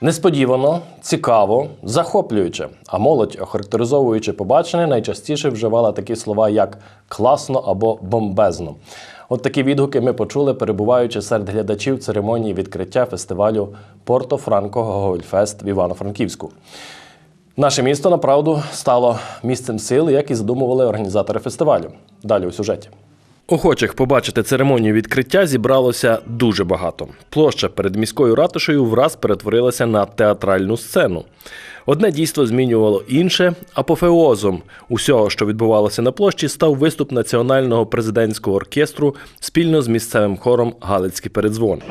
Несподівано, цікаво, захоплююче. А молодь, охарактеризовуючи побачене, найчастіше вживала такі слова, як класно або бомбезно. От такі відгуки ми почули, перебуваючи серед глядачів церемонії відкриття фестивалю Порто Франко Гогольфест в Івано-Франківську. Наше місто направду стало місцем сили, як і задумували організатори фестивалю. Далі у сюжеті. Охочих побачити церемонію відкриття зібралося дуже багато. Площа перед міською ратушею враз перетворилася на театральну сцену. Одне дійство змінювало інше. Апофеозом усього, що відбувалося на площі, став виступ національного президентського оркестру спільно з місцевим хором Галицький передзвон.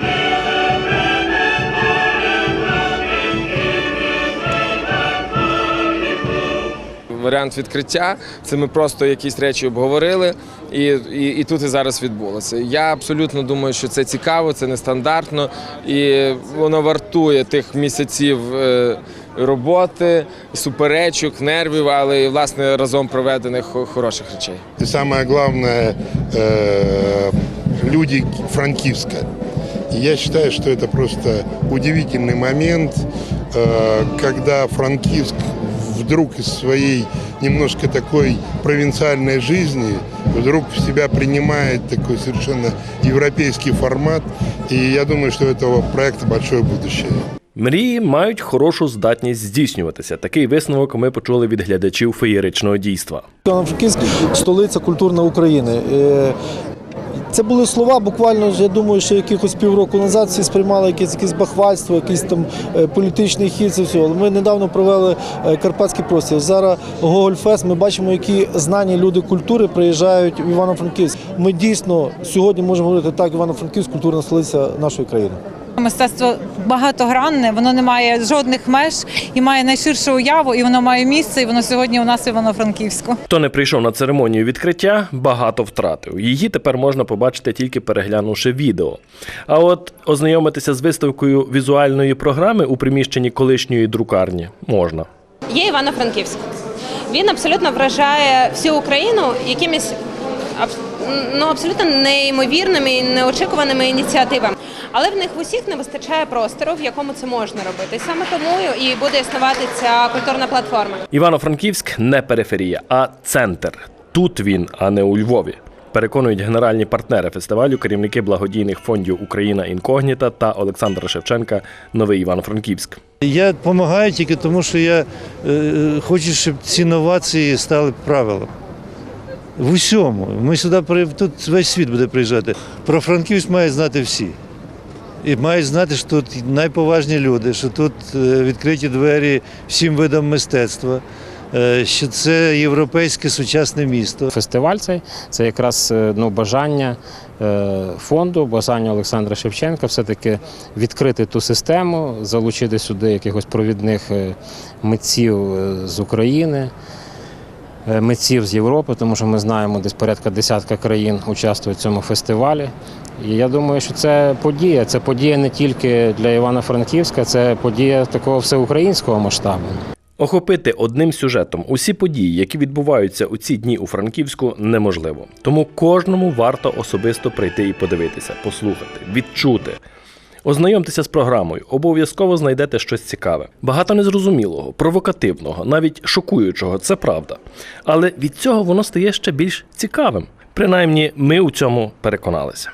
Варіант відкриття це ми просто якісь речі обговорили, і, і, і тут і зараз відбулося. Я абсолютно думаю, що це цікаво, це нестандартно, і воно вартує тих місяців е, роботи, суперечок, нервів, але і власне разом проведених хо- хороших речей. И самое главное, э, люди Франкивска. И я считаю, что это просто удивительный момент, э, когда Франкивск вдруг из своей немножко такой провинциальной жизни вдруг в себя принимает такой совершенно европейский формат. И я думаю, что у этого проекта большое будущее. Мрії мають хорошу здатність здійснюватися. Такий висновок ми почули від глядачів феєричного дійства. Івано-Франківськ – столиця культурна України. Це були слова, буквально я думаю, що якихось півроку назад всі сприймали якесь, якесь бахвальство, якийсь там е, політичний хід, це все. Ми недавно провели е, Карпатський простір. Зараз Гогольфест. Ми бачимо, які знані люди культури приїжджають в Івано-Франківськ. Ми дійсно сьогодні можемо говорити так, Івано-Франківськ культурна столиця нашої країни. Мистецтво багатогранне, воно не має жодних меж і має найширшу уяву, і воно має місце, і воно сьогодні у нас в Івано-Франківську. Хто не прийшов на церемонію відкриття, багато втратив. Її тепер можна побачити тільки переглянувши відео. А от ознайомитися з виставкою візуальної програми у приміщенні колишньої друкарні можна. Є Івано-Франківськ. Він абсолютно вражає всю Україну якимись ну, абсолютно неймовірними і неочікуваними ініціативами. Але в них в усіх не вистачає простору, в якому це можна робити. І саме тому і буде існувати ця культурна платформа. Івано-Франківськ не периферія, а центр. Тут він, а не у Львові. Переконують генеральні партнери фестивалю, керівники благодійних фондів Україна Інкогніта та Олександра Шевченка Новий Івано-Франківськ. Я допомагаю тільки тому, що я е, хочу, щоб ці новації стали правилом. В усьому. Ми сюди тут весь світ буде приїжджати. Про Франківськ мають знати всі. І мають знати, що тут найповажні люди, що тут е, відкриті двері всім видам мистецтва, е, що це європейське сучасне місто. Фестиваль цей це якраз е, ну, бажання фонду, бажання Олександра Шевченка все-таки відкрити ту систему, залучити сюди якихось провідних митців з України. Е, Митців з Європи, тому що ми знаємо, десь порядка десятка країн участвують в цьому фестивалі. І я думаю, що це подія. Це подія не тільки для Івано-Франківська, це подія такого всеукраїнського масштабу. Охопити одним сюжетом усі події, які відбуваються у ці дні у Франківську, неможливо. Тому кожному варто особисто прийти і подивитися, послухати, відчути. Ознайомтеся з програмою, обов'язково знайдете щось цікаве. Багато незрозумілого, провокативного, навіть шокуючого, це правда. Але від цього воно стає ще більш цікавим. Принаймні, ми у цьому переконалися.